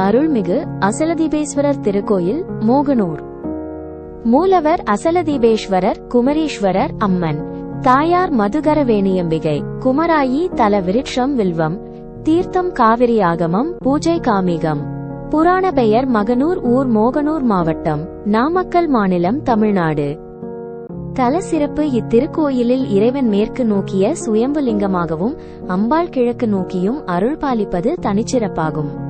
அருள்மிகு அசலதீபேஸ்வரர் திருக்கோயில் மோகனூர். மூலவர் அசலதீபேஸ்வரர் குமரீஸ்வரர் அம்மன். தாயார் மதுகரவேணியம்பிகை குமராயி தல விருட்சம் வில்வம். தீர்த்தம் காவிரி ஆகமம் பூஜை காமிகம். புராண பெயர் மகனூர் ஊர் மோகனூர் மாவட்டம் நாமக்கல் மாநிலம் தமிழ்நாடு. தல சிறப்பு இத்திருக்கோயிலில் இறைவன் மேற்கு நோக்கிய சுயம்பு லிங்கமாகவும் அம்பாள் கிழக்கு நோக்கியும் அருள் பாலிப்பது தனிச்சிறப்பாகும்.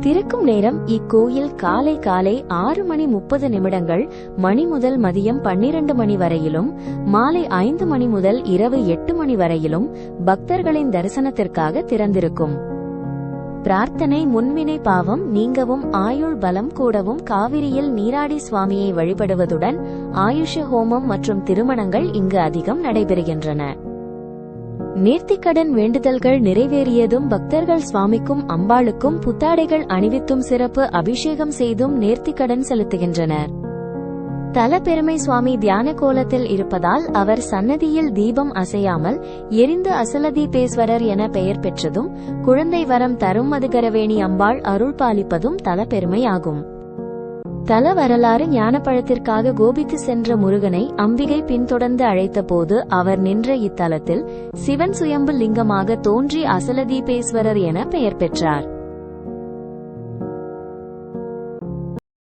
திறக்கும் நேரம் இக்கோயில் காலை காலை ஆறு மணி முப்பது நிமிடங்கள் மணி முதல் மதியம் பன்னிரண்டு மணி வரையிலும் மாலை ஐந்து மணி முதல் இரவு எட்டு மணி வரையிலும் பக்தர்களின் தரிசனத்திற்காக திறந்திருக்கும். பிரார்த்தனை முன்வினை பாவம் நீங்கவும் ஆயுள் பலம் கூடவும் காவிரியில் நீராடி சுவாமியை வழிபடுவதுடன் ஆயுஷ ஹோமம் மற்றும் திருமணங்கள் இங்கு அதிகம் நடைபெறுகின்றன. நேர்த்திக்கடன் வேண்டுதல்கள் நிறைவேறியதும் பக்தர்கள் சுவாமிக்கும் அம்பாளுக்கும் புத்தாடைகள் அணிவித்தும் சிறப்பு அபிஷேகம் செய்தும் நேர்த்திக்கடன் செலுத்துகின்றனர். தல பெருமை சுவாமி தியான கோலத்தில் இருப்பதால் அவர் சன்னதியில் தீபம் அசையாமல் எரிந்து அசலதீபேஸ்வரர் என பெயர் பெற்றதும் குழந்தை வரம் தரும் மதுகரவேணி அம்பாள் அருள் பாலிப்பதும் தல பெருமையாகும் தல வரலாறு ஞானப்பழத்திற்காக கோபித்து சென்ற முருகனை அம்பிகை பின்தொடர்ந்து அழைத்தபோது அவர் நின்ற இத்தலத்தில் சிவன் சுயம்பு லிங்கமாக தோன்றி அசலதீபேஸ்வரர் என பெயர் பெற்றார்.